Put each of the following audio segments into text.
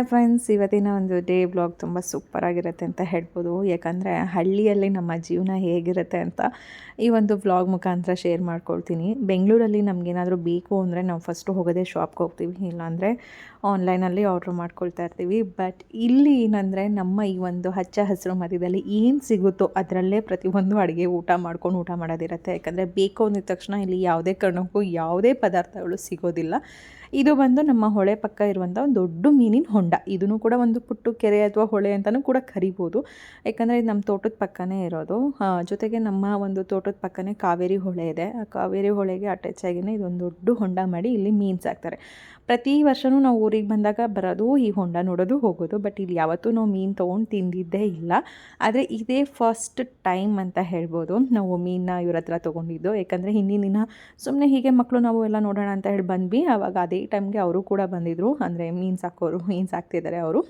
Hi friends ಇವತ್ತಿನ ಒಂದು day blog ತುಂಬ ಸೂಪರಾಗಿರುತ್ತೆ ಅಂತ ಹೇಳ್ಬೋದು. ಯಾಕಂದರೆ ಹಳ್ಳಿಯಲ್ಲಿ ನಮ್ಮ ಜೀವನ ಹೇಗಿರುತ್ತೆ ಅಂತ ಈ ಒಂದು ಬ್ಲಾಗ್ ಮುಖಾಂತರ ಶೇರ್ ಮಾಡ್ಕೊಳ್ತೀನಿ. ಬೆಂಗಳೂರಲ್ಲಿ ನಮಗೇನಾದರೂ ಬೇಕು ಅಂದರೆ ನಾವು ಫಸ್ಟು ಹೋಗೋದೇ ಶಾಪ್ಗೆ ಹೋಗ್ತೀವಿ. ಇಲ್ಲಾಂದರೆ ಆನ್ಲೈನಲ್ಲಿ ಆರ್ಡ್ರ್ ಮಾಡ್ಕೊಳ್ತಾ ಇರ್ತೀವಿ. ಬಟ್ ಇಲ್ಲಿ ಏನಂದರೆ ನಮ್ಮ ಈ ಒಂದು ಹಚ್ಚ ಹಸಿರು ಮಧ್ಯದಲ್ಲಿ ಏನು ಸಿಗುತ್ತೋ ಅದರಲ್ಲೇ ಪ್ರತಿಯೊಂದು ಅಡುಗೆ ಊಟ ಮಾಡ್ಕೊಂಡು ಊಟ ಮಾಡೋದಿರುತ್ತೆ. ಯಾಕಂದರೆ ಬೇಕು ಅಂದಿದ ತಕ್ಷಣ ಇಲ್ಲಿ ಯಾವುದೇ ಕಾರಣಕ್ಕೂ ಯಾವುದೇ ಪದಾರ್ಥಗಳು ಸಿಗೋದಿಲ್ಲ. ಇದು ಬಂದು ನಮ್ಮ ಹೊಳೆ ಪಕ್ಕ ಇರುವಂಥ ಒಂದು ದೊಡ್ಡ ಮೀನಿನ ಹೊಂಡ. ಇದನ್ನು ಕೂಡ ಒಂದು ಪುಟ್ಟು ಕೆರೆ ಅಥವಾ ಹೊಳೆ ಅಂತಲೂ ಕೂಡ ಕರಿಬೋದು. ಯಾಕಂದರೆ ಇದು ನಮ್ಮ ತೋಟದ ಪಕ್ಕನೇ ಇರೋದು. ಜೊತೆಗೆ ನಮ್ಮ ಒಂದು ತೋಟದ ಪಕ್ಕನೇ ಕಾವೇರಿ ಹೊಳೆ ಇದೆ. ಆ ಕಾವೇರಿ ಹೊಳೆಗೆ ಅಟ್ಯಾಚ್ ಆಗಿನೇ ಇದೊಂದು ದೊಡ್ಡ ಹೊಂಡ ಮಾಡಿ ಇಲ್ಲಿ ಮೀನು ಸಾಕ್ತಾರೆ ಪ್ರತಿ ವರ್ಷವೂ ನಾವು ಊರಿಗೆ ಬಂದಾಗ ಬರೋದು ಈ ಹೊಂಡ ನೋಡೋದು ಹೋಗೋದು ಬಟ್ ಇಲ್ಲಿ ಯಾವತ್ತೂ ನಾವು ಮೀನು ತೊಗೊಂಡು ತಿಂದಿದ್ದೇ ಇಲ್ಲ. ಆದರೆ ಇದೇ ಫಸ್ಟ್ ಟೈಮ್ ಅಂತ ಹೇಳ್ಬೋದು. ನಾವು ಮೀನನ್ನ ಇವ್ರ ಹತ್ರ ತೊಗೊಂಡಿದ್ದು. ಯಾಕಂದರೆ ಹಿಂದಿನ ದಿನ ಸುಮ್ಮನೆ ಹೀಗೆ ಮಕ್ಕಳು ನಾವು ಎಲ್ಲ ನೋಡೋಣ ಅಂತ ಹೇಳಿ ಬಂದ್ವಿ. ಆವಾಗ ಅದೇ ಟೈಮ್ಗೆ ಅವರು ಕೂಡ ಬಂದಿದ್ದರು ಅಂದರೆ ಮೀನು ಸಾಕೋರು, ಮೀನು ಸಾಕ್ತಿದ್ದಾರೆ ಅವರು.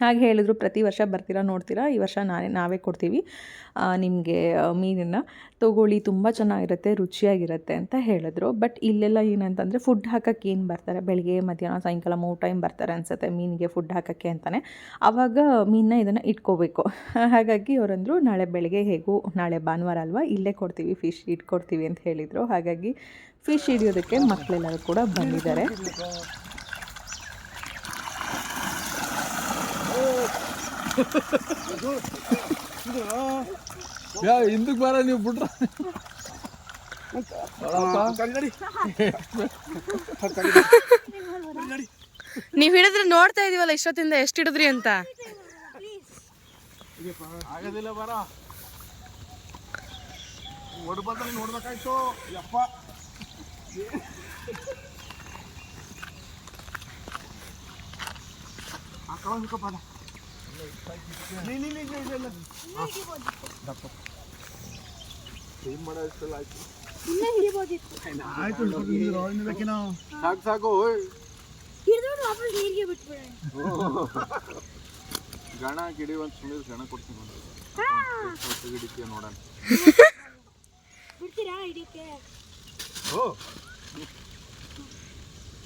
ಹಾಗೆ ಹೇಳಿದ್ರು, ಪ್ರತಿ ವರ್ಷ ಬರ್ತೀರಾ ನೋಡ್ತೀರಾ, ಈ ವರ್ಷ ನಾನೇ, ನಾವೇ ಕೊಡ್ತೀವಿ. ನಿಮಗೆ ಮೀನನ್ನು ತೊಗೊಳ್ಳಿ, ತುಂಬ ಚೆನ್ನಾಗಿರುತ್ತೆ, ರುಚಿಯಾಗಿರುತ್ತೆ ಅಂತ ಹೇಳಿದ್ರು. ಬಟ್ ಇಲ್ಲೆಲ್ಲ ಏನಂತಂದರೆ ಫುಡ್ ಹಾಕೋಕ್ಕೆ ಏನು ಬರ್ತಾರೆ? ಬೆಳಿಗ್ಗೆ, ಮಧ್ಯಾಹ್ನ, ಸಾಯಂಕಾಲ ಮೂರು ಟೈಮ್ ಬರ್ತಾರೆ ಅನ್ಸುತ್ತೆ ಮೀನಿಗೆ ಫುಡ್ ಹಾಕೋಕ್ಕೆ ಅಂತಲೇ ಆವಾಗ ಮೀನನ್ನ ಇದನ್ನು ಇಟ್ಕೋಬೇಕು. ಹಾಗಾಗಿ ಅವರಂದರು ನಾಳೆ ಬೆಳಗ್ಗೆ ಹೇಗೂ, ನಾಳೆ ಭಾನುವಾರ ಅಲ್ವಾ, ಇಲ್ಲೇ ಕೊಡ್ತೀವಿ ಫಿಶ್ ಇಟ್ಕೊಡ್ತೀವಿ ಅಂತ ಹೇಳಿದರು. ಹಾಗಾಗಿ ಫಿಶ್ ಹಿಡಿಯೋದಕ್ಕೆ ಮಕ್ಕಳೆಲ್ಲರೂ ಕೂಡ ಬಂದಿದ್ದಾರೆ. ಯಾ ಹಿಂದಕ್ಕೆ ಬರ ನೀವು ಬಿಟ್ರ ನೀವ್ ಹಿಡಿದ್ರೆ ನೋಡ್ತಾ ಇದೀವಲ್ಲ ಇಷ್ಟೊತ್ತಿಂದ ಎಷ್ಟು ಹಿಡಿದ್ರಿ ಅಂತ. ಆಗೋದಿಲ್ಲ ಬರ. ಓಡ್ ಬಂದ್ರೆ ನೋಡ್ಬೇಕಾಯ್ತು. ಯಪ್ಪ. ಆ ಕಳ ಸಾಕು ಸಾಕು. ಗಣ ಗಿಡಿ ಒಂದು ಸುಮ್ಮನೆ ಗಣ ಕೊಡ್ತೀನಿ ಒಂದು. ಹಿಡಿತೀಯ ನೋಡೋಣ ಬಿಡ್ತೀರಾ ಹಿಡಿಯಕ್ಕೆ ಓ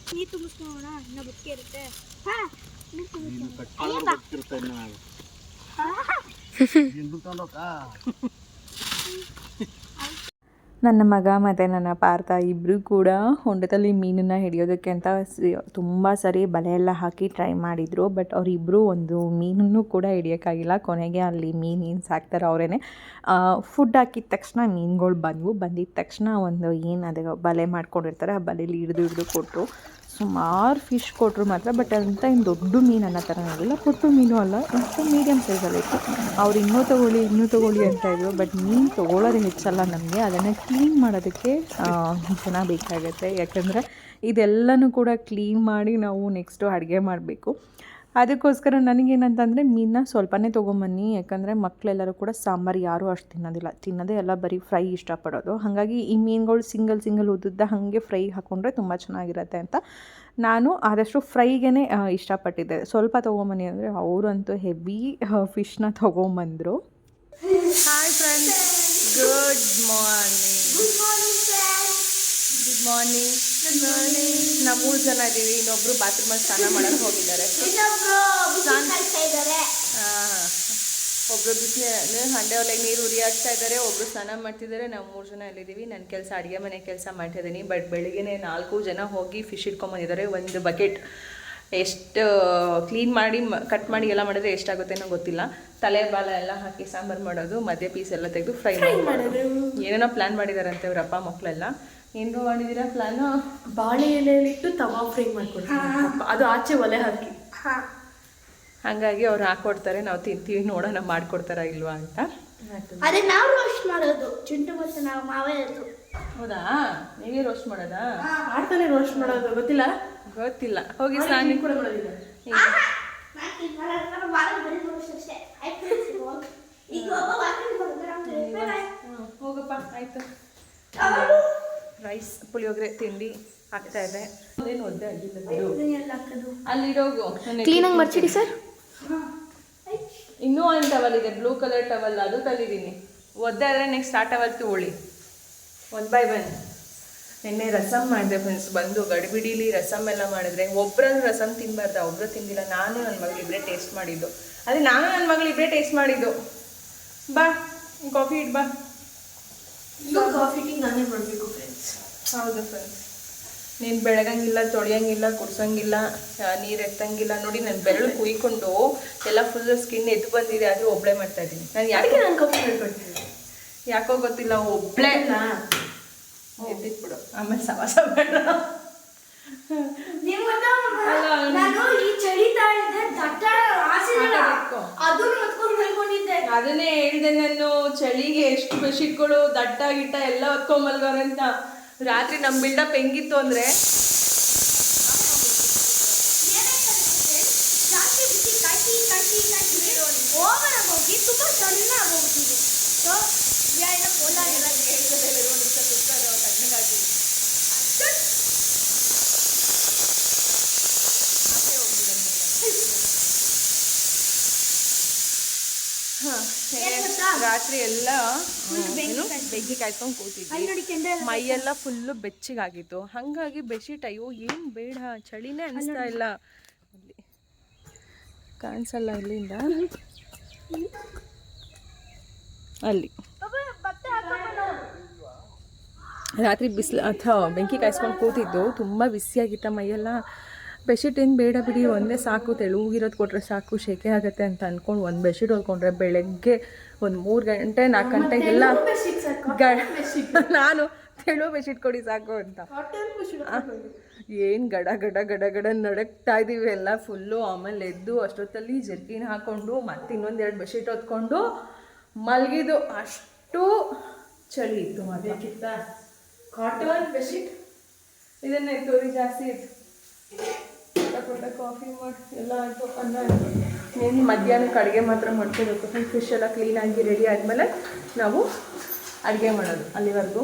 ನೀರು ತುಂಬಿಸ್ಕೊಳ್ಳೋಣ ಇನ್ನ ಬುಕ್ಕೆ ಇರುತ್ತೆ ಹಾ ನನ್ನ ಮಗ ಮತ್ತು ನನ್ನ ಪಾರ್ಥ ಇಬ್ಬರು ಕೂಡ ಹೊಂಡದಲ್ಲಿ ಮೀನನ್ನು ಹಿಡಿಯೋದಕ್ಕೆ ಅಂತ ತುಂಬ ಸರಿ ಬಲೆ ಎಲ್ಲ ಹಾಕಿ ಟ್ರೈ ಮಾಡಿದರು. ಬಟ್ ಅವರಿಬ್ಬರು ಒಂದು ಮೀನನ್ನು ಕೂಡ ಹಿಡಿಯೋಕ್ಕಾಗಿಲ್ಲ. ಕೊನೆಗೆ ಅಲ್ಲಿ ಮೀನು ಏನು ಸಾಕ್ತಾರೆ ಅವರೇ ಫುಡ್ ಹಾಕಿದ ತಕ್ಷಣ ಮೀನುಗಳು ಬಂದವು. ಬಂದಿದ ತಕ್ಷಣ ಒಂದು ಏನು ಅದು ಬಲೆ ಮಾಡ್ಕೊಂಡಿರ್ತಾರೆ, ಆ ಬಲೆಯಲ್ಲಿ ಹಿಡಿದು ಹಿಡಿದು ಕೊಟ್ಟರು ಸುಮಾರು ಫಿಶ್ ಕೊಟ್ಟರು ಮಾತ್ರ ಬಟ್ ಅಂತ ಏನು ದೊಡ್ಡ ಮೀನು ಅನ್ನೋ ಥರ ಆಗಿಲ್ಲ. ಪುಟ್ಟು ಮೀನು ಅಲ್ಲ ಒಂದು ಮೀಡಿಯಮ್ ಸೈಜಲ್ಲಿ ಇತ್ತು. ಅವ್ರು ಇನ್ನೂ ತೊಗೊಳ್ಳಿ ಇನ್ನೂ ತೊಗೊಳ್ಳಿ ಅಂತ ಇದ್ರು ಬಟ್ ಮೀನು ತೊಗೊಳ್ಳೋದು ಹೆಚ್ಚಲ್ಲ ನಮಗೆ. ಅದನ್ನು ಕ್ಲೀನ್ ಮಾಡೋದಕ್ಕೆ ಚೆನ್ನಾಗಿ ಬೇಕಾಗುತ್ತೆ. ಯಾಕಂದರೆ ಇದೆಲ್ಲನೂ ಕೂಡ ಕ್ಲೀನ್ ಮಾಡಿ ನಾವು ನೆಕ್ಸ್ಟು ಅಡುಗೆ ಮಾಡಬೇಕು. ಅದಕ್ಕೋಸ್ಕರ ನನಗೇನಂತಂದರೆ ಮೀನನ್ನ ಸ್ವಲ್ಪನೇ ತೊಗೊಂಬನ್ನಿ. ಯಾಕಂದರೆ ಮಕ್ಕಳೆಲ್ಲರೂ ಕೂಡ ಸಾಂಬಾರು ಯಾರೂ ಅಷ್ಟು ತಿನ್ನೋದಿಲ್ಲ. ತಿನ್ನೋದೇ ಎಲ್ಲ ಬರೀ ಫ್ರೈ ಇಷ್ಟಪಡೋದು. ಹಾಗಾಗಿ ಈ ಮೀನುಗಳು ಸಿಂಗಲ್ ಸಿಂಗಲ್ ಉದ್ದುದ್ದ ಹಾಗೆ ಫ್ರೈ ಹಾಕ್ಕೊಂಡ್ರೆ ತುಂಬ ಚೆನ್ನಾಗಿರುತ್ತೆ ಅಂತ ನಾನು ಆದಷ್ಟು ಫ್ರೈಗೇ ಇಷ್ಟಪಟ್ಟಿದ್ದೆ. ಸ್ವಲ್ಪ ತೊಗೊಂಬನ್ನಿ ಅಂದರೆ ಅವರಂತೂ ಹೆವಿ ಫಿಶ್ನ ತೊಗೊಂಬಂದರು. Hi friends good morning good morning friends good morning ನಾವು ಮೂರು ಜನ ಇದ್ದೀವಿ ಇನ್ನೊಬ್ರು ಬಾತ್ರೂಮಲ್ಲಿ ಸ್ನಾನ ಮಾಡಕ್ಕೆ ಹೋಗಿದ್ದಾರೆ. ಒಬ್ರು ಬಿಸಿಲು ಹಂಡೆ ಒಲೆಗೆ ನೀರು ಉರಿ ಹಾಕ್ತಾ ಇದ್ದಾರೆ. ಒಬ್ರು ಸ್ನಾನ ಮಾಡ್ತಿದ್ದಾರೆ. ನಾವು ಮೂರು ಜನ ಅಲ್ಲಿದ್ದೀವಿ. ನನ್ನ ಕೆಲಸ ಅಡುಗೆ ಮನೆ ಕೆಲಸ ಮಾಡ್ತಿದ್ದೀನಿ ಬಟ್ ಬೆಳಿಗ್ಗೆನೆ ನಾಲ್ಕು ಜನ ಹೋಗಿ ಫಿಶ್ ಇಟ್ಕೊಂಬಂದಿದ್ದಾರೆ ಒಂದು ಬಕೆಟ್ ಎಷ್ಟು ಕ್ಲೀನ್ ಮಾಡಿ ಕಟ್ ಮಾಡಿ ಎಲ್ಲ ಮಾಡಿದ್ರೆ ಎಷ್ಟಾಗುತ್ತೆ ಅನ್ನೋ ಗೊತ್ತಿಲ್ಲ. ತಲೆ ಬಾಲ ಎಲ್ಲ ಹಾಕಿ ಸಾಂಬಾರು ಮಾಡೋದು ಮಧ್ಯ ಪೀಸ್ ಎಲ್ಲ ತೆಗೆದು ಫ್ರೈ ಮಾಡೋದು. ಏನೇನೋ ಪ್ಲ್ಯಾನ್ ಮಾಡಿದಾರಂತೆ ಅವ್ರ ಅಪ್ಪ ಮಕ್ಕಳೆಲ್ಲ ಏನು ಮಾಡಿದ್ದೀರಾ ಪ್ಲ್ಯಾನು ಬಾಳೆ ಎಲೆಯಲ್ಲಿಟ್ಟು ತವಾ ಫ್ರೈ ಮಾಡ್ಕೊಡ್ತೀವಿ ಅದು ಆಚೆ ಒಲೆ ಹಾಕಿ. ಹಾಗಾಗಿ ಅವ್ರು ಹಾಕೊಡ್ತಾರೆ ನಾವು ತಿಂತೀವಿ ನೋಡೋಣ ಮಾಡ್ಕೊಡ್ತಾರ ಇಲ್ವಾ ಅಂತ. ಅದೇ ನಾವು ರೋಸ್ಟ್ ಮಾಡೋದು. ಚಿಂಟು ಮತ್ತು ನಾವು ಮಾವೇ ಅದು. ಹೌದಾ? ನೀವೇ ರೋಸ್ಟ್ ಮಾಡೋದಾ? ಮಾಡ್ತಾನೆ ರೋಸ್ಟ್ ಮಾಡೋದು ಗೊತ್ತಿಲ್ಲ? ಗೊತ್ತಿಲ್ಲ. ಹೋಗಿ ಸ್ನಾನ ಕೂಡ ಮಾಡೋದಿಲ್ಲ ಹೋಗಪ್ಪ ಆಯ್ತು. ರೈಸ್ ಪುಳಿಯೋಗರೆ ತಿಂಡಿ ಆಗ್ತಾ ಇದೆ. ಏನು ಒದ್ದೆ ಅಲ್ಲಿಡೋಗು ಕ್ಲೀನಾಗಿ ಮರ್ಚಿಡಿ ಸರ್. ಇನ್ನೂ ಒಂದು ಟವಲ್ ಇದೆ ಬ್ಲೂ ಕಲರ್ ಟವಲ್ ಅದು ತಂದಿದ್ದೀನಿ. ಒದ್ದೆ ಆದರೆ ನೆಕ್ಸ್ಟ್ ಆ ಟವಲ್ ತಗೊಳ್ಳಿ. ಒನ್ ಬೈ ಒನ್ ನಿನ್ನೆ ರಸಮ್ ಮಾಡಿದೆ ಫ್ರೆಂಡ್ಸ್ ಬಂದು ಗಡಿಬಿಡಿಲಿ ರಸಮ್ ಎಲ್ಲ ಮಾಡಿದ್ರೆ ಒಬ್ಬರನ್ನು ರಸಮ್ ತಿನ್ಬಾರ್ದ ಒಬ್ಬರು ತಿಂದಿಲ್ಲ. ನಾನು ನನ್ನ ಮಗಳು ಇಬ್ಬರೇ ಟೇಸ್ಟ್ ಮಾಡಿದ್ದು. ಅದೇ ನಾನು ನನ್ನ ಮಗಳು ಇಬ್ಬರೇ ಟೇಸ್ಟ್ ಮಾಡಿದ್ದು. ಬಾ ಕಾಫಿ ಇಡ್ ಬಾ. ಇದು ಕಾಫಿ ಟೀ ನಾನೇ ಮಾಡಬೇಕು ಫ್ರೆಂಡ್ಸ್ ಹೌದು ಫ್ರೆಂಡ್ಸ್ ನೀನು ಬೆಳಗಂಗಿಲ್ಲ ತೊಳೆಯಂಗಿಲ್ಲ ಕುಡ್ಸಂಗಿಲ್ಲ ನೀರು ಎತ್ತಂಗಿಲ್ಲ ನೋಡಿ ನನ್ನ ಬೆರಳು ಕುಯ್ಕೊಂಡು ಎಲ್ಲ ಫುಲ್ ಸ್ಕಿನ್ ಎದ್ದು ಬಂದಿದೆ ಆದರೂ ಒಬ್ಳೆ ಮಾಡ್ತಾ ಇದ್ದೀನಿ. ನಾನು ಯಾಕೆ ನಾನು ಕಾಫಿ ಮಾಡ್ಕೊಡ್ತೀನಿ ಯಾಕೋ ಗೊತ್ತಿಲ್ಲ ಒಬ್ಳೆ. ಎದ್ದಿಟ್ಬಿಡು ಆಮೇಲೆ ಸವಾಸ ಬೇಡ. ನಾನು. ಅದನ್ನು ಹೇಳಿದೆ ನಾನು ಚಳಿಗೆ ಎಷ್ಟು ಬೆಡ್ಶೀಟ್ಗಳು ದಟ್ಟ ಗಿಟ್ಟ ಎಲ್ಲ ಹೊತ್ಕೊಂಡ್ ರಾತ್ರಿ ನಮ್ಮ ಬಿಲ್ಡಪ್ ಹೆಂಗಿತ್ತು ಅಂದ್ರೆ ಹೋಗಿ ಆಗೋಗಿ ತುಂಬಾ ಚೆನ್ನಾಗಿ ಹೋಗ್ತೀವಿ ಸೊ ಎಲ್ಲ ಕೋಲಾರ ಎಲ್ಲ ಏನ್ ಗೊತ್ತಾ? ರಾತ್ರಿ ಎಲ್ಲ ಬೆಂಕಿ ಏನು? ಕಾಯ್ಸ್ಕೊಂಡು. ಬೆಂಕಿ ಕಾಯ್ಕೊಂಡು ಕೂತಿದ್ವಿ. ಮೈ ಕೆಂಡ ಎಲ್ಲ ಮೈಯೆಲ್ಲ ಫುಲ್ಲು ಬೆಚ್ಚಗಾಗಿತ್ತು. ಹಾಗಾಗಿ ಬೆಡ್ಶೀಟ್ ಅಯ್ಯೋ ಏನು ಬೇಡ ಚಳಿನೇ ಅನಿಸ್ತಾ ಇಲ್ಲ. ಅಲ್ಲಿ ಕಾಣಿಸಲ್ಲ ಇಲ್ಲಿಂದ. ಅಲ್ಲಿ. ರಾತ್ರಿ ಬಿಸಿಲು ಅಥವಾ ಬೆಂಕಿ ಕಾಯಿಸ್ಕೊಂಡು ಕೂತಿದ್ದು. ತುಂಬ ಬಿಸಿಯಾಗಿತ್ತ ಮೈಯೆಲ್ಲ. ಬೆಡ್ಶೀಟ್ ಏನು ಬೇಡ ಬಿಡಿ ಒಂದೇ ಸಾಕು ತೆಳುಗಿರೋದು ಕೊಟ್ಟರೆ ಸಾಕು ಶೆಕೆ ಆಗುತ್ತೆ ಅಂತ ಅಂದ್ಕೊಂಡು ಒಂದು ಬೆಡ್ಶೀಟ್ ಹೊಲ್ಕೊಂಡ್ರೆ ಬೆಳಗ್ಗೆ ಒಂದು ಮೂರು ಗಂಟೆ ನಾಲ್ಕು ಗಂಟೆಗೆಲ್ಲ ನಾನು ತೆಳು ಬೆಡ್ಶೀಟ್ ಕೊಡಿ ಸಾಕು ಅಂತ. ಏನು ಗಡ ಗಡ ಗಡ ಗಡ ನಡಕ್ತಾ ಇದ್ದೀವಿ ಎಲ್ಲ ಫುಲ್ಲು ಆಮೇಲೆ ಎದ್ದು ಅಷ್ಟೊತ್ತಲ್ಲಿ ಜರ್ಕಿನ ಹಾಕ್ಕೊಂಡು ಮತ್ತೆ ಇನ್ನೊಂದು ಎರಡು ಬೆಡ್ಶೀಟ್ ಹೊತ್ಕೊಂಡು ಮಲಗಿದ್ದು ಅಷ್ಟು ಚಳಿ ಇತ್ತು ಅದಕ್ಕಿಂತ ಕಾಟನ್ ಬೆಡ್ಶೀಟ್? ಇದನ್ನೇ ತೋರಿ ಜಾಸ್ತಿ ಇತ್ತು. ತಗೊಂಡ, ಕಾಫಿ ಮಾಡಿ, ಎಲ್ಲ ಆಯಿತು, ಅನ್ನ ಏನು ಮಧ್ಯಾಹ್ನಕ್ಕೆ ಅಡುಗೆ ಮಾತ್ರ ಮಾಡ್ಕೋಬೇಕು ಫಿಶ್ ಎಲ್ಲ ಕ್ಲೀನಾಗಿ ರೆಡಿ ಆದಮೇಲೆ ನಾವು ಅಡುಗೆ ಮಾಡೋದು ಅಲ್ಲಿವರೆಗೂ.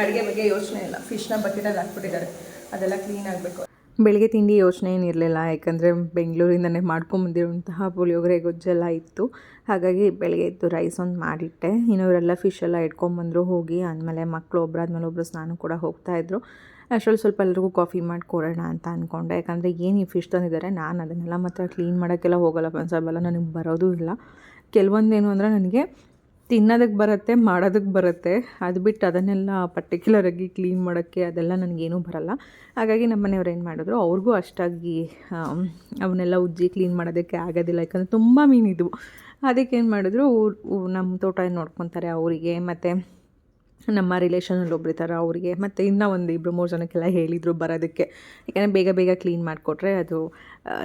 ಅಡುಗೆ ಬಗ್ಗೆ ಯೋಚನೆ ಇಲ್ಲ. ಫಿಶ್ನ ಬಕೆಟಲ್ಲಿ ಹಾಕ್ಬಿಟ್ಟಿದ್ದಾರೆ. ಅದೆಲ್ಲ ಕ್ಲೀನ್ ಆಗಬೇಕು. ಬೆಳಗ್ಗೆ ತಿಂಡಿ ಯೋಚನೆ ಏನಿರಲಿಲ್ಲ ಯಾಕಂದರೆ ಬೆಂಗಳೂರಿಂದನೇ ಮಾಡ್ಕೊಂಬಂದಿರುವಂತಹ ಪುಳಿಯೋಗರೆ ಗೊಜ್ಜೆಲ್ಲ ಇತ್ತು. ಹಾಗಾಗಿ ಬೆಳಗ್ಗೆ ಇತ್ತು ರೈಸ್ ಒಂದು ಮಾಡಿಟ್ಟೆ. ಇನ್ನವರೆಲ್ಲ ಫಿಶ್ ಎಲ್ಲ ಇಟ್ಕೊಂಬಂದರು ಹೋಗಿ ಆದಮೇಲೆ ಮಕ್ಕಳು ಒಬ್ಬರಾದ್ಮೇಲೆ ಒಬ್ಬರು ಸ್ನಾನ ಕೂಡ ಹೋಗ್ತಾಯಿದ್ರು ಅಷ್ಟರಲ್ಲಿ ಸ್ವಲ್ಪ ಎಲ್ರಿಗೂ ಕಾಫಿ ಮಾಡಿ ಕೊಡೋಣ ಅಂತ ಅಂದ್ಕೊಂಡೆ ಯಾಕಂದರೆ ಏನು ಈ ಫಿಶ್ ತಂದಿದ್ದಾರೆ, ನಾನು ಅದನ್ನೆಲ್ಲ ಮಾತ್ರ ಕ್ಲೀನ್ ಮಾಡೋಕ್ಕೆಲ್ಲ ಹೋಗಲ್ಲ ಫ್ರೆಂಡ್ಸ್ ನನಗೆ ಬರೋದು ಇಲ್ಲ. ಕೆಲವೊಂದೇನು ಅಂದರೆ ನನಗೆ ತಿನ್ನೋದಕ್ಕೆ ಬರುತ್ತೆ ಮಾಡೋದಕ್ಕೆ ಬರುತ್ತೆ. ಅದು ಬಿಟ್ಟು ಅದನ್ನೆಲ್ಲ ಪರ್ಟಿಕ್ಯುಲರಾಗಿ ಕ್ಲೀನ್ ಮಾಡೋಕ್ಕೆ ಅದೆಲ್ಲ ನನಗೇನೂ ಬರಲ್ಲ. ಹಾಗಾಗಿ ನಮ್ಮ ಮನೆಯವ್ರು ಏನು ಮಾಡಿದ್ರು, ಅವ್ರಿಗೂ ಅಷ್ಟಾಗಿ ಅವನ್ನೆಲ್ಲ ಉಜ್ಜಿ ಕ್ಲೀನ್ ಮಾಡೋದಕ್ಕೆ ಆಗೋದಿಲ್ಲ. ಯಾಕಂದರೆ ತುಂಬ ಮೀನಿದ್ವು. ಅದಕ್ಕೆ ಏನು ಮಾಡಿದ್ರು ನಮ್ಮ ತೋಟ ನೋಡ್ಕೊತಾರೆ ಅವರಿಗೆ. ಮತ್ತು ನಮ್ಮ ರಿಲೇಷನಲ್ಲಿ ಒಬ್ರು ಇದ್ದಾರೆ, ಅವರಿಗೆ. ಮತ್ತು ಇನ್ನೂ ಒಂದು ಇಬ್ಬರು ಮೂರು ಜನಕ್ಕೆಲ್ಲ ಹೇಳಿದರು ಬರೋದಕ್ಕೆ. ಯಾಕಂದರೆ ಬೇಗ ಬೇಗ ಕ್ಲೀನ್ ಮಾಡಿಕೊಟ್ರೆ ಅದು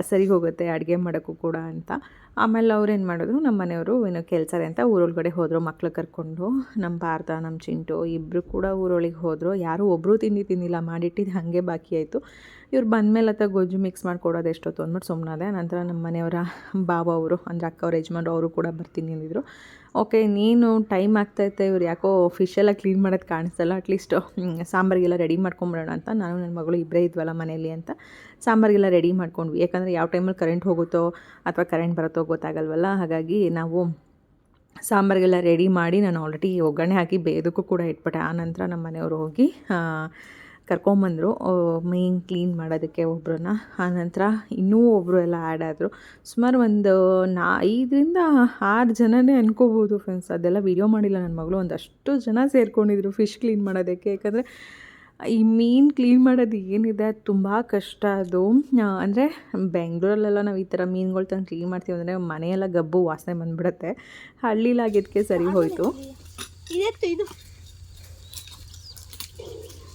ಸರಿ ಹೋಗುತ್ತೆ, ಅಡುಗೆ ಮಾಡೋಕ್ಕೂ ಕೂಡ ಅಂತ. ಆಮೇಲೆ ಅವ್ರು ಏನು ಮಾಡಿದ್ರು, ನಮ್ಮ ಮನೆಯವರು ಏನೋ ಕೆಲಸ ಅಂತ ಊರೊಳಗಡೆ ಹೋದರು ಮಕ್ಳು ಕರ್ಕೊಂಡು. ನಮ್ಮ ಭಾರತ ನಮ್ಮ ಚಿಂಟು ಇಬ್ಬರು ಕೂಡ ಊರೊಳಗೆ ಹೋದರು. ಯಾರೂ ಒಬ್ಬರು ತಿಂಡಿ ತಿಂದಿಲ್ಲ, ಮಾಡಿಟ್ಟಿದ್ದು ಹಾಗೆ ಬಾಕಿ ಆಯಿತು. ಇವ್ರು ಬಂದಮೇಲೆ ಅಥವಾ ಗೊಜ್ಜು ಮಿಕ್ಸ್ ಮಾಡಿಕೊಡೋದು ಎಷ್ಟೊತ್ತು ಅಂದ್ಬಿಟ್ಟು ಸುಮ್ಮನಾದೆ ನಂತರ ನಮ್ಮ ಮನೆಯವರ ಬಾವ ಅವರು, ಅಂದರೆ ಅಕ್ಕ ಅವ್ರ ಯಜಮಾನ್ರು ಅವರು ಕೂಡ ಬರ್ತೀನಿ ಅಂದಿದ್ರು. ಓಕೆ ನೀನು ಟೈಮ್ ಆಗ್ತೈತೆ ಇವ್ರು ಯಾಕೋ ಫಿಶೆಲ್ಲ ಕ್ಲೀನ್ ಮಾಡೋದು ಕಾಣಿಸ್ತಲ್ಲ ಅಟ್ಲೀಸ್ಟ್ ಸಾಂಬಾರಿಗೆಲ್ಲ ರೆಡಿ ಮಾಡ್ಕೊಂಬಿಡೋಣ ಅಂತ. ನಾನು ನನ್ನ ಮಗಳು ಇಬ್ಬರೇ ಇದ್ವಲ್ಲ ಮನೆಯಲ್ಲಿ ಅಂತ ಸಾಂಬಾರಿಗೆಲ್ಲ ರೆಡಿ ಮಾಡ್ಕೊಂಡ್ವಿ. ಯಾಕಂದರೆ ಯಾವ ಟೈಮಲ್ಲಿ ಕರೆಂಟ್ ಹೋಗುತ್ತೋ ಅಥವಾ ಕರೆಂಟ್ ಬರುತ್ತೋ ಗೊತ್ತಾಗಲ್ವಲ್ಲ, ಹಾಗಾಗಿ ನಾವು ಸಾಂಬಾರಿಗೆಲ್ಲ ರೆಡಿ ಮಾಡಿ ನಾನು ಆಲ್ರೆಡಿ ಒಗ್ಗರಣೆ ಹಾಕಿ ಬೇಯೋದಕ್ಕೂ ಕೂಡ ಇಟ್ಬಿಟ್ಟೆ. ಆ ನಂತರ ನಮ್ಮ ಮನೆಯವರು ಹೋಗಿ ಕರ್ಕೊಂಬಂದರು ಮೀನು ಕ್ಲೀನ್ ಮಾಡೋದಕ್ಕೆ ಒಬ್ಬರನ್ನ ಆನಂತರ ಇನ್ನೂ ಒಬ್ಬರು ಎಲ್ಲ ಆ್ಯಡ್ ಆದರು. ಸುಮಾರು ಒಂದು ನಾ, ಐದರಿಂದ ಆರು ಜನನೇ ಅನ್ಕೋಬೋದು ಫ್ರೆಂಡ್ಸ್ ಅದೆಲ್ಲ ವೀಡಿಯೋ ಮಾಡಿಲ್ಲ ನನ್ನ ಮಗಳು. ಒಂದಷ್ಟು ಜನ ಸೇರ್ಕೊಂಡಿದ್ರು ಫಿಶ್ ಕ್ಲೀನ್ ಮಾಡೋದಕ್ಕೆ. ಯಾಕಂದರೆ, ಈ ಮೀನು ಕ್ಲೀನ್ ಮಾಡೋದು ಏನಿದೆ ಅದು ತುಂಬ ಕಷ್ಟ ಅದು. ಅಂದರೆ ಬೆಂಗಳೂರಲ್ಲೆಲ್ಲ ನಾವು ಈ ಥರ ಮೀನುಗಳು ತಂದು ಕ್ಲೀನ್ ಮಾಡ್ತೀವಿ ಅಂದರೆ ಮನೆಯೆಲ್ಲ ಗಬ್ಬು ವಾಸನೆ ಬಂದ್ಬಿಡುತ್ತೆ. ಹಳ್ಳಿಲಾಗಿದ್ದಕ್ಕೆ ಸರಿ ಹೋಯಿತು ಇದೆತ್ತು ಇದು ಬದುಕಿರೋದಿತ್ತು ನಾವು ನೀನೊಬ್ಬ ನಮ್ಮ ಏಮ ಬುಟ್ಟಿ ಎಲ್ಲ ಹುಡುಗರು ಇಟ್ಸ್ ಒಂದು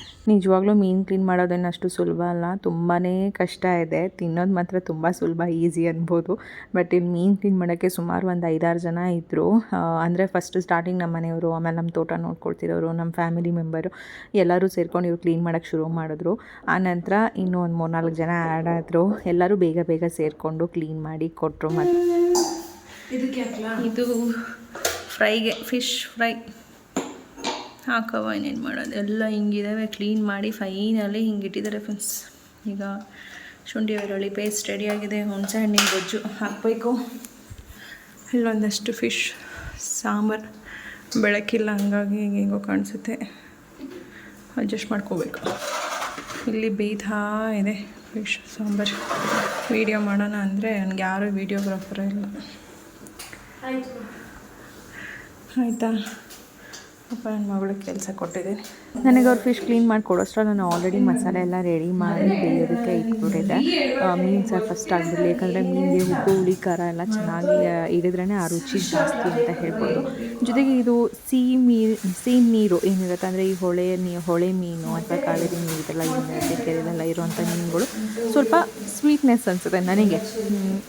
ನಿಜವಾಗ್ಲೂ ಮೀನು ಕ್ಲೀನ್ ಮಾಡೋದೇನು ಅಷ್ಟು ಸುಲಭ ಅಲ್ಲ. ತುಂಬಾ ಕಷ್ಟ ಇದೆ. ತಿನ್ನೋದು ಮಾತ್ರ ತುಂಬ ಸುಲಭ ಈಸಿ ಅನ್ಬೋದು. ಬಟ್ ಇಲ್ಲಿ ಮೀನು ಕ್ಲೀನ್ ಮಾಡೋಕ್ಕೆ ಸುಮಾರು ಒಂದು ಐದಾರು ಜನ ಇದ್ದರು ಅಂದರೆ ಫಸ್ಟ್ ಸ್ಟಾರ್ಟಿಂಗ್ ನಮ್ಮ ಮನೆಯವರು ಆಮೇಲೆ ನಮ್ಮ ತೋಟ ನೋಡ್ಕೊಳ್ತಿರೋರು ನಮ್ಮ ಫ್ಯಾಮಿಲಿ ಮೆಂಬರು ಎಲ್ಲರೂ ಸೇರ್ಕೊಂಡು ಇವ್ರು ಕ್ಲೀನ್ ಮಾಡೋಕ್ಕೆ ಶುರು ಮಾಡಿದ್ರು. ಆನಂತರ ಇನ್ನೂ ಒಂದು ಮೂರ್ನಾಲ್ಕು ಜನ ಆ್ಯಡ್ ಆದರು. ಎಲ್ಲರೂ ಬೇಗ ಬೇಗ ಸೇರಿಕೊಂಡು ಕ್ಲೀನ್ ಮಾಡಿ ಕೊಟ್ಟರು ಮತ್ತು ಇದು ಫ್ರೈಗೆ ಫಿಶ್ ಫ್ರೈ ಹಾಕವ ಇನ್ನೇನು ಮಾಡೋದು? ಎಲ್ಲ ಹಿಂಗಿದಾವೆ ಕ್ಲೀನ್ ಮಾಡಿ ಫೈನಲ್ಲಿ ಹಿಂಗೆ ಇಟ್ಟಿದ್ದಾರೆ ಫ್ರೆಂಡ್ಸ್ ಈಗ ಶುಂಠಿ ಬೆಳ್ಳುಳ್ಳಿ ಪೇಸ್ಟ್ ರೆಡಿಯಾಗಿದೆ ಹುಣಸೆ ಹಣ್ಣಿನ ಗೊಜ್ಜು ಹಾಕಬೇಕು. ಇಲ್ಲೊಂದಷ್ಟು ಫಿಶ್ ಸಾಂಬಾರು. ಬೆಳಕಿಲ್ಲ ಹಂಗಾಗಿ ಹೆಂಗೋ ಕಾಣಿಸುತ್ತೆ. ಅಡ್ಜಸ್ಟ್ ಮಾಡ್ಕೋಬೇಕು. ಇಲ್ಲಿ ಬೇಯ್ತಾ ಇದೆ ಫಿಶ್ ಸಾಂಬಾರು. ವೀಡಿಯೋ ಮಾಡೋಣ ಅಂದರೆ ನನಗೆ ಯಾರೂ ವೀಡಿಯೋಗ್ರಾಫರೇ ಇಲ್ಲ. ಆಯ್ತು? ಆಯಿತಾ ಅಪ್ಪ ನನ್ನ ಮಗಳಿಗೆ ಕೆಲಸ ಕೊಟ್ಟಿದ್ದೀನಿ ನನಗೆ ಅವ್ರು ಫಿಶ್ ಕ್ಲೀನ್ ಮಾಡಿ ಕೊಡೋಷ್ಟ್ರಲ್ಲಿ ನಾನು ಆಲ್ರೆಡಿ ಮಸಾಲೆ ಎಲ್ಲ ರೆಡಿ ಮಾಡಿ ಬೇಯೋದಕ್ಕೆ ಇಟ್ಬಿಟ್ಟಿದ್ದೆ. ಮೀನು ಸಾರು ಫಸ್ಟ್ ಆಗಿಬಿಡಲಿ, ಯಾಕಂದರೆ ಮೀನಿಗೆ ಉಪ್ಪು, ಹುಳಿ, ಖಾರ ಎಲ್ಲ ಚೆನ್ನಾಗಿ ಹಿಡಿದ್ರೇ ಆ ರುಚಿ ಜಾಸ್ತಿ ಅಂತ ಹೇಳ್ಬೋದು. ಜೊತೆಗೆ ಇದು ಸಿಹಿ ಮೀರು ಸಿಹಿ ನೀರು ಏನಿರುತ್ತೆ ಅಂದರೆ ಈ ಹೊಳೆ ನೀ, ಹೊಳೆ ಮೀನು ಅಥವಾ ಕಾವೇರಿ ಮೀನು ಇದೆಲ್ಲ ಏನಿರುತ್ತೆ ಕೆರೆದೆಲ್ಲ ಇರುವಂಥ ಮೀನುಗಳು ಸ್ವಲ್ಪ ಸ್ವೀಟ್ನೆಸ್ ಅನಿಸುತ್ತೆ ನನಗೆ.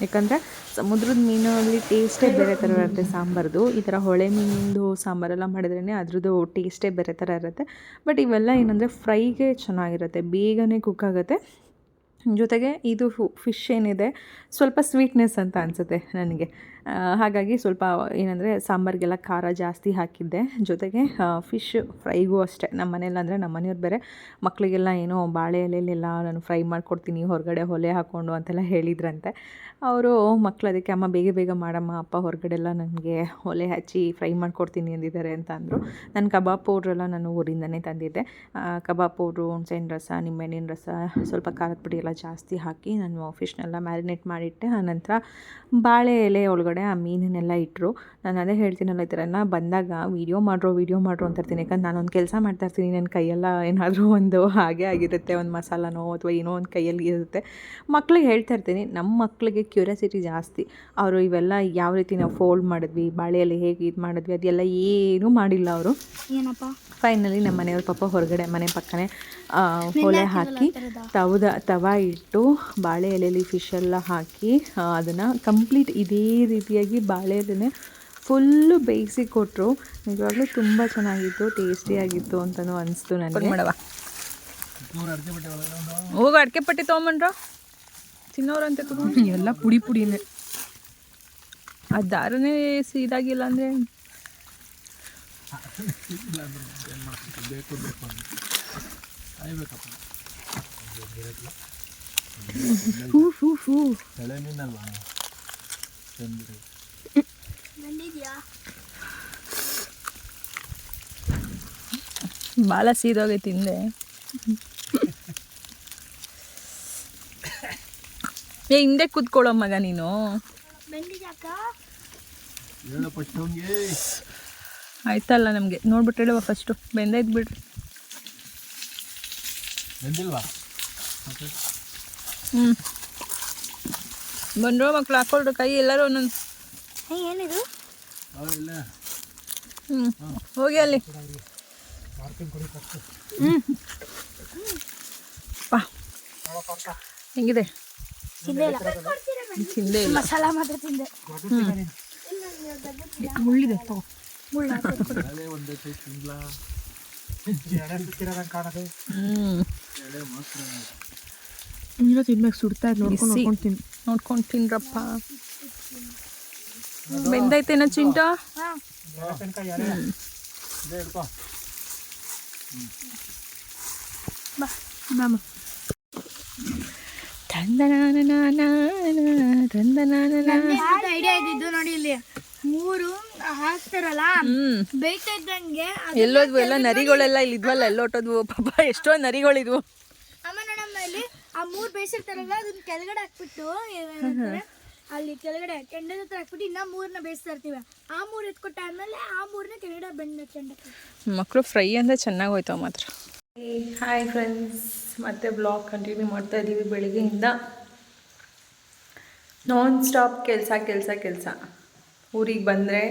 ಯಾಕಂದರೆ ಸಮುದ್ರದ ಮೀನಲ್ಲಿ ಟೇಸ್ಟೇ ಬೇರೆ ಥರ ಇರುತ್ತೆ ಸಾಂಬಾರ್ದು. ಈ ಥರ ಹೊಳೆ ಮೀನಿಂದು ಸಾಂಬಾರೆಲ್ಲ ಮಾಡಿದ್ರೇ ಅದ್ರದ್ದು ಟೇಸ್ಟೇ ಬೇರೆ ಥರ ಇರುತ್ತೆ. ಬಟ್ ಇವೆಲ್ಲ ಏನಂದರೆ ಫ್ರೈಗೆ ಚೆನ್ನಾಗಿರುತ್ತೆ, ಬೇಗನೆ ಕುಕ್ ಆಗುತ್ತೆ. ಜೊತೆಗೆ ಇದು ಫಿಶ್ ಏನಿದೆ, ಸ್ವಲ್ಪ ಸ್ವೀಟ್ನೆಸ್ ಅಂತ ಅನಿಸುತ್ತೆ ನನಗೆ. ಹಾಗಾಗಿ ಸ್ವಲ್ಪ ಏನಂದರೆ ಸಾಂಬಾರಿಗೆಲ್ಲ ಖಾರ ಜಾಸ್ತಿ ಹಾಕಿದ್ದೆ. ಜೊತೆಗೆ ಫಿಶ್ ಫ್ರೈಗೂ ಅಷ್ಟೇ. ನಮ್ಮ ಮನೇಲಿ ಅಂದರೆ ನಮ್ಮ ಮನೆಯವ್ರು ಬೇರೆ ಮಕ್ಕಳಿಗೆಲ್ಲ ಏನೋ ಬಾಳೆ ಎಲೆಯಲ್ಲೆಲ್ಲ ನಾನು ಫ್ರೈ ಮಾಡಿಕೊಡ್ತೀನಿ, ಹೊರಗಡೆ ಒಲೆ ಹಾಕ್ಕೊಂಡು ಅಂತೆಲ್ಲ ಹೇಳಿದ್ರಂತೆ. ಅವರು ಮಕ್ಕಳು ಅದಕ್ಕೆ ಅಮ್ಮ ಬೇಗ ಬೇಗ ಮಾಡಮ್ಮ, ಅಪ್ಪ ಹೊರಗಡೆ ಎಲ್ಲ ನನಗೆ ಒಲೆ ಹಚ್ಚಿ ಫ್ರೈ ಮಾಡಿಕೊಡ್ತೀನಿ ಅಂದಿದ್ದಾರೆ ಅಂತ ಅಂದರು. ನಾನು ಕಬಾಬ್ ಪೌಡ್ರೆಲ್ಲ ನಾನು ಊರಿಂದನೇ ತಂದಿದ್ದೆ. ಕಬಾಬ್ ಪೌಡ್ರು ಹುಣ್ಸೆಹಣ್ಣು ರಸ, ನಿಂಬೆಹಣ್ಣಿನ ರಸ, ಸ್ವಲ್ಪ ಖಾರದ ಪುಡಿ ಎಲ್ಲ ಜಾಸ್ತಿ ಹಾಕಿ ನಾನು ಫಿಶ್ನೆಲ್ಲ ಮ್ಯಾರಿನೇಟ್ ಮಾಡಿಟ್ಟೆ. ಆನಂತರ ಬಾಳೆ ಎಲೆ ಒಳಗಡೆ ಆ ಮೀನನ್ನೆಲ್ಲ ಇಟ್ಟರು ನಾನು ಅದೇ ಹೇಳ್ತೀನಲ್ಲ ಈ ಥರ ಎಲ್ಲ ಬಂದಾಗ ವೀಡಿಯೋ ಮಾಡ್ರೋ ವೀಡಿಯೋ ಮಾಡ್ರೋ ಅಂತ ಇರ್ತೀನಿ. ಯಾಕಂದ್ರೆ ಒಂದು ಕೆಲಸ ಮಾಡ್ತಾ ಇರ್ತೀನಿ. ನನ್ನ ಕೈಯೆಲ್ಲ ಏನಾದರೂ ಒಂದು ಹಾಗೆ ಆಗಿರುತ್ತೆ, ಒಂದು ಮಸಾಲನೋ ಅಥವಾ ಏನೋ ಒಂದು ಕೈಯಲ್ಲಿ ಇರುತ್ತೆ. ಮಕ್ಳಿಗೆ ಹೇಳ್ತಾ ಇರ್ತೀನಿ. ನಮ್ಮ ಮಕ್ಕಳಿಗೆ ಕ್ಯೂರಿಯಾಸಿಟಿ ಜಾಸ್ತಿ. ಅವರು ಇವೆಲ್ಲ ಯಾವ ರೀತಿ ನಾವು ಫೋಲ್ಡ್ ಮಾಡಿದ್ವಿ, ಬಾಳೆಯಲ್ಲಿ ಹೇಗೆ ಇದು ಮಾಡಿದ್ವಿ ಅದೆಲ್ಲ ಏನೂ ಮಾಡಿಲ್ಲ ಅವರು. ಏನಪ್ಪ? ಫೈನಲಿ ನಮ್ಮ ಮನೆಯವ್ರ ಪಾಪ ಹೊರಗಡೆ ಮನೆ ಪಕ್ಕನೇ ಆ, ಒಲೆ ಹಾಕಿ ತವದ ತವ ಇಟ್ಟು ಬಾಳೆ ಎಲೆಯಲ್ಲಿ ಫಿಶ್ ಎಲ್ಲ ಹಾಕಿ ಅದನ್ನು ಕಂಪ್ಲೀಟ್ ಇದೇ ರೀತಿಯಾಗಿ ಬಾಳೆ ಎಲೆನೇ ಫುಲ್ಲು ಬೇಯಿಸಿ ಕೊಟ್ಟರು ನಿಜವಾಗ್ಲೂ ತುಂಬ ಚೆನ್ನಾಗಿತ್ತು ಟೇಸ್ಟಿಯಾಗಿತ್ತು ಅಂತಲೂ ಅನಿಸ್ತು ನನಗೆ. ಮಾಡವ. ಹೋಗಿ. ಅಡಿಕೆ ಪಟ್ಟಿ ತೊಗೊಂಬಂಡ್ರ ಅಂತ ತಗೊಂಡು. ಎಲ್ಲ ಪುಡಿ ಪುಡಿನೇ ಆ ದಾರನೇ ಇದಾಗಿಲ್ಲ ಅಂದರೆ ಹೂ ಬೇಕು ಅಂತ ಕಾಯ್ಬೇಕಪ್ಪ ಮೀನಲ್ವಾ ತಂದಿರಿ ಬಂದಿದ್ಯಾ ಬಾಲ ಸೀದೋಗೆ ತಿಂದೆ. ಏ ಹಿಂದೆ ಕೂತ್ಕೊಳ್ಳೋ ಮಗ ನೀನು ಬಂದಿದ್ಯಾಕ ಹೇಳು ಫಸ್ಟ್ ಅವ್ನಿಗೆ ಆಯ್ತಲ್ಲ ನಮಗೆ. ನೋಡ್ಬಿಟ್ಟು ಹೇಳುವ ಫಸ್ಟು ಬೆಂದೈದು ಬಿಡ್ರಿ. ಬೆಂದಿಲ್ವಾ? ಹ್ಞೂ ಬಂದರು ಮಕ್ಳು ಹಾಕೊಳ್ರಿ ಕೈ ಎಲ್ಲರೂ ಒಂದೊಂದು. ಹೇ ಏನಿದು? ಹ್ಞೂ ಹೋಗಿ ಅಲ್ಲಿ. ಹ್ಞೂ ಬಾ ಹೆಂಗಿದೆ? ತಿಂದೆ ಇಲ್ಲ. ಮಸಾಲ ಮಾತ್ರ ತಿಂದೆ. ಮುಳ್ಳಿದೆ ತಗೋ. ನೀನು ತಿನ್ಬೇಕು ಸುಡ್ತಾ ಇದ್ದು ನೋಡ್ಕೊಂಡು. ನೋಡ್ಕೊಂಡು ತಿನ್ ನೋಡ್ಕೊಂಡು ತಿನ್ರಪ್ಪ ಬೆಂದೈತೇನ ಚಿಂಟ ಹಾ ತಂದನಾನ ಹಿಡ್ಕೊ ಐಡಿಯಾ ಇದ್ದಿದ್ದು ನೋಡಿ ಇಲ್ಲಿ. ಮೂರು ಹಾಕ್ತಾರಲ್ಲ? ಹ್ಮ್. ಬೇಯ್ತಾ ಇದ್ದಂಗೆ ಎಲ್ಲೋದ್ವು ಎಲ್ಲ ನರಿಗಳೆಲ್ಲ ಇಲ್ಲಿ ಇದ್ವಲ್ಲ ಎಲ್ಲೋಟೋದ್ವು. ಪಾಪ ಎಷ್ಟೋ ನರಿಗಳಿದ್ವು. ಆಮೇಲೆ ನಮ್ಮಲ್ಲಿ ಆ ಮೂರು ಬೇಯಿಸಿರ್ತಾರಲ್ಲ ಅದನ್ನ ಕೆಳಗಡೆ ಹಾಕ್ಬಿಟ್ಟು ಅಲ್ಲಿ ಕೆಳಗಡೆ ಕೆಂಡದ ಹತ್ರ ಹಾಕ್ಬಿಟ್ಟು ಇನ್ನ ಮೂರನ್ನ ಬೇಯಿಸ್ತಾ ಇರ್ತೀವಿ ಆ ಮೂರು ಎತ್ಕೊಟ್ಟ ಆಮೇಲೆ ಆ ಮೂರ್ನ ಕೆಳಗಡೆ ಬೆಂಡ ಕೆಂಡ ಮಕ್ಕಳು ಫ್ರೈ ಅಂದರೆ ಚೆನ್ನಾಗಿ ಹೋಯ್ತಾವ ಮಾತ್ರ. ಹಾಯ್ ಫ್ರೆಂಡ್ಸ್ ಮತ್ತೆ ಬ್ಲಾಗ್ ಕಂಟಿನ್ಯೂ ಮಾಡ್ತಾ ಇದ್ದೀವಿ ಬೆಳಿಗ್ಗೆಯಿಂದ. ನಾನ್ ಸ್ಟಾಪ್ ಕೆಲಸ ಕೆಲಸ ಕೆಲಸ. ಊರಿಗೆ ಬಂದರೆ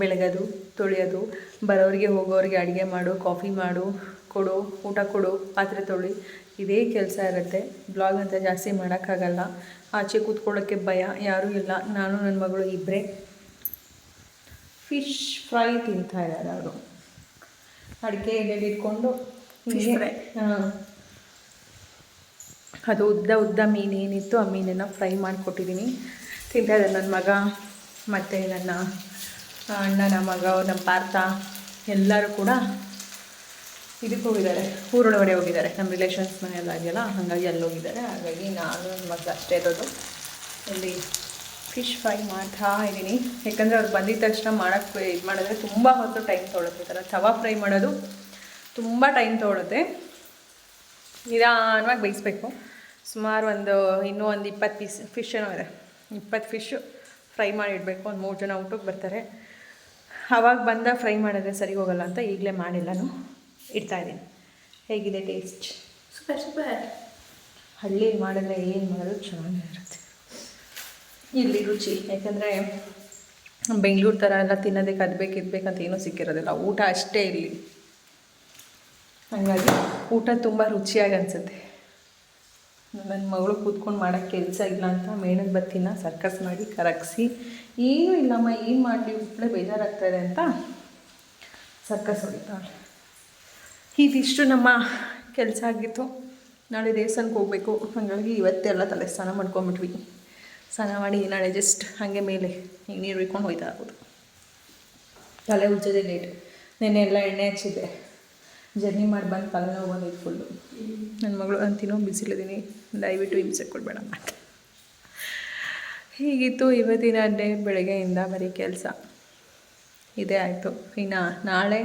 ಬೆಳಗೋದು ತೊಳೆಯೋದು ಬರೋರಿಗೆ ಹೋಗೋರಿಗೆ ಅಡುಗೆ ಮಾಡು ಕಾಫಿ ಮಾಡು ಕೊಡು ಊಟ ಕೊಡು ಪಾತ್ರೆ ತೊಳಿ. ಇದೇ ಕೆಲಸ ಇರುತ್ತೆ. ಬ್ಲಾಗ್ ಅಂತ ಜಾಸ್ತಿ ಮಾಡೋಕ್ಕಾಗಲ್ಲ. ಆಚೆ ಕೂತ್ಕೊಳ್ಳೋಕ್ಕೆ ಭಯ ಯಾರೂ ಇಲ್ಲ. ನಾನು ನನ್ನ ಮಗಳು ಇಬ್ಬರೇ ಫಿಶ್ ಫ್ರೈ ತಿಂತಾ ಇದ್ದಾರೆ ಅವರು. ಅಡಿಕೆ ಎಲೆಯಲ್ಲಿ ಇಟ್ಕೊಂಡು ಅದು ಉದ್ದ ಉದ್ದ ಮೀನೇನಿತ್ತು ಆ ಮೀನನ್ನು ಫ್ರೈ ಮಾಡಿಕೊಟ್ಟಿದ್ದೀನಿ. ತಿಂತಾ ಇದ್ದಾರೆ ನನ್ನ ಮಗ. ಮತ್ತು ನನ್ನ ಅಣ್ಣ ನಮ್ಮ ಮಗ, ನಮ್ಮ ಪಾರ್ಥ, ಎಲ್ಲರೂ ಕೂಡ ಇದಕ್ಕೆ ಹೋಗಿದ್ದಾರೆ. ಊರೊಳಗಡೆ ಹೋಗಿದ್ದಾರೆ. ನಮ್ಮ ರಿಲೇಷನ್ಸ್ ಮನೆಯಲ್ಲ ಇದೆಯಲ್ಲ ಹಾಗಾಗಿ ಅಲ್ಲಿ ಹೋಗಿದ್ದಾರೆ. ಹಾಗಾಗಿ ನಾನು ಮಗ ಅಷ್ಟೇ ಇರೋದು. ಇಲ್ಲಿ ಫಿಶ್ ಫ್ರೈ ಮಾಡ್ತಾ ಇದ್ದೀನಿ. ಯಾಕಂದರೆ ಅವ್ರು ಬಂದಿದ ತಕ್ಷಣ ಮಾಡೋಕ್ಕೆ ಇದು ಮಾಡಿದ್ರೆ ತುಂಬ ಹೊತ್ತು ಟೈಮ್ ತೊಗೊಳುತ್ತೆ. ಈ ಥರ ತವಾ ಫ್ರೈ ಮಾಡೋದು ತುಂಬ ಟೈಮ್ ತೊಗೊಳುತ್ತೆ. ನಿಧಾನವಾಗಿ ಬೇಯಿಸ್ಬೇಕು. ಸುಮಾರು ಒಂದು ಇನ್ನೂ ಒಂದು ಇಪ್ಪತ್ತು ಪೀಸ್ ಫಿಶ್ ಏನೋ ಇದೆ. ಇಪ್ಪತ್ತು ಫಿಶ್ಶು ಫ್ರೈ ಮಾಡಿ ಇಡಬೇಕು. ಒಂದು ಮೂರು ಜನ ಊಟಕ್ಕೆ ಬರ್ತಾರೆ. ಆವಾಗ ಬಂದ ಫ್ರೈ ಮಾಡಿದ್ರೆ ಸರಿ ಹೋಗಲ್ಲ ಅಂತ ಈಗಲೇ ಮಾಡಿಲ್ಲನು ಇಡ್ತಾಯಿದ್ದೀನಿ ಹೇಗಿದೆ ಟೇಸ್ಟ್ ಸೂಪರ್ ಸೂಪರ್. ಹಳ್ಳಿ ಮಾಡಿದ್ರೆ ಏನು ಮಾಡೋದು ಚೆನ್ನಾಗಿರುತ್ತೆ ಇಲ್ಲಿ ರುಚಿ. ಯಾಕಂದರೆ ಬೆಂಗಳೂರು ಥರ ಎಲ್ಲ ತಿನ್ನೋದಕ್ಕೆ ಅದು ಬೇಕು ಇದು ಬೇಕಂತ ಏನೂ ಸಿಕ್ಕಿರೋದಿಲ್ಲ. ಊಟ ಅಷ್ಟೇ ಇಲ್ಲಿ. ಹಾಗಾಗಿ ಊಟ ತುಂಬ ರುಚಿಯಾಗಿ ಅನಿಸುತ್ತೆ. ನನ್ನ ಮಗಳು ಕೂತ್ಕೊಂಡು ಮಾಡೋಕ್ಕೆ ಕೆಲಸ ಇಲ್ಲ ಅಂತ ಮೇಣದ ಬತ್ತಿನ ಸರ್ಕಸ್ ಮಾಡಿ ಕರಗಿಸಿ, ಏನೂ ಇಲ್ಲಮ್ಮ, ಏನು ಮಾಡಲಿ? ಬೇಜಾರಾಗ್ತಾ ಇದೆ ಅಂತ ಸರ್ಕಸ್ ಹೊಡಿತಾಳೆ. ಇದಿಷ್ಟು ನಮ್ಮ ಕೆಲಸ ಆಗಿತ್ತು. ನಾಳೆ ದೇವಸ್ಥಾನಕ್ಕೆ ಹೋಗಬೇಕು. ಹಾಗಾಗಿ ಇವತ್ತೆಲ್ಲ ತಲೆ ಸ್ನಾನ ಮಾಡ್ಕೊಂಬಿಟ್ವಿ ಸ್ನಾನ ಮಾಡಿ ನಾಳೆ ಜಸ್ಟ್ ಹಾಗೆ ಮೇಲೆ ನೀರು ಇಟ್ಕೊಂಡು ಹೋಯ್ತಾ ತಲೆ ಉಜ್ಜೋದೇ ಲೇಟ್ ನೆನ್ನೆ ಎಲ್ಲ ಎಣ್ಣೆ ಹಚ್ಚಿದ್ದೆ. ಜರ್ನಿ ಮಾಡಿ ಬಂದು ತಲೆನೋವು ಬಂದಿದ್ದು ಫುಲ್ಲು ನನ್ನ ಮಗಳು ಅಂತೀನೋ ಬಿಸಿಲಿದ್ದೀನಿ. ದಯವಿಟ್ಟು ಹಿಂಸೆ ಕೊಡಬೇಡ ಅಂತ. ಹೀಗಿತ್ತು ಇವತ್ತಿನ ಡೇ ಬೆಳಗ್ಗೆಯಿಂದ ಬರೀ ಕೆಲಸ. ಇದೇ ಆಯಿತು. ಇನ್ನು ನಾಳೆ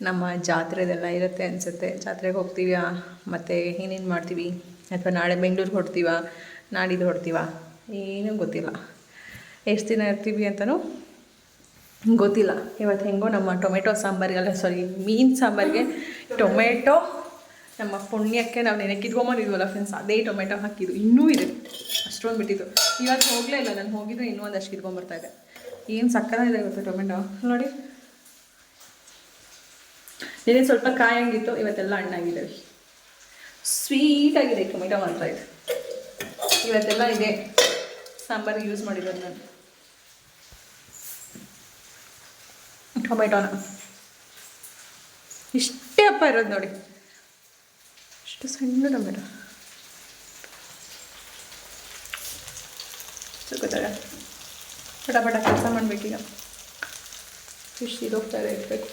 ನಮ್ಮ ಜಾತ್ರೆದೆಲ್ಲ ಇರುತ್ತೆ ಅನಿಸುತ್ತೆ. ಜಾತ್ರೆಗೆ ಹೋಗ್ತೀವಿ ಮತ್ತು ಏನೇನು ಮಾಡ್ತೀವಿ? ಅಥವಾ ನಾಳೆ ಬೆಂಗಳೂರಿಗೆ ಹೊಡ್ತೀವ ನಾಡಿದ್ದು ಹೊಡ್ತೀವ ಏನೂ ಗೊತ್ತಿಲ್ಲ. ಎಷ್ಟು ದಿನ ಇರ್ತೀವಿ ಅಂತಲೂ ಗೊತ್ತಿಲ್ಲ. ಇವತ್ತು ಹೆಂಗೋ ನಮ್ಮ ಟೊಮೆಟೊ ಸಾಂಬಾರಿಗೆಲ್ಲ ಸಾರಿ ಮೀನು ಸಾಂಬಾರಿಗೆ ಟೊಮೆಟೊ, ನಮ್ಮ ಪುಣ್ಯಕ್ಕೆ ನಾವು ನೆನಕ್ಕೆ ಇಟ್ಕೊಂಬಂದಿದ್ವಲ್ಲ ಫ್ರೆಂಡ್ಸ್ ಅದೇ ಟೊಮೆಟೊ ಹಾಕಿದ್ದು. ಇನ್ನೂ ಇದೆ. ಅಷ್ಟೊಂದು ಬಿಟ್ಟಿದ್ದು ಇವತ್ತು ಹೋಗಲೇ ಇಲ್ಲ. ನಾನು ಹೋಗಿದ್ರೆ ಇನ್ನೂ ಒಂದಷ್ಟು ಇಟ್ಕೊಂಬರ್ತಾ ಇದೆ. ಏನು ಸಕ್ಕತ್ತಾಗಿದೆ ಇವತ್ತು ಟೊಮೆಟೊ? ನೋಡಿ. ನಿನ್ನೆ ಸ್ವಲ್ಪ ಕಾಯಂಗಿತ್ತು, ಇವತ್ತೆಲ್ಲ ಹಣ್ಣಾಗಿದ್ದಾವೆ ಸ್ವೀಟಾಗಿದೆ ಟೊಮೆಟೊ ಮಾತ್ರ ಇದು. ಇವತ್ತೆಲ್ಲ ಇದೆ. ಸಾಂಬಾರಿಗೆ ಯೂಸ್ ಮಾಡಿರೋದು ನಾನು. ಟೊಮೆಟೊನ ಇಷ್ಟೇ ಅಪ್ಪ ಇರೋದು ನೋಡಿ. ಇಷ್ಟು ಸಣ್ಣ ಟೊಮೆಟೊ. ಸಿಗುತ್ತಾರೆ ಪಟ ಪಟ ಕೆಲಸ ಮಾಡಬೇಕೀಗ ಫಿಶ್ ಇರೋಗ್ತಾರೆ ಇರಬೇಕು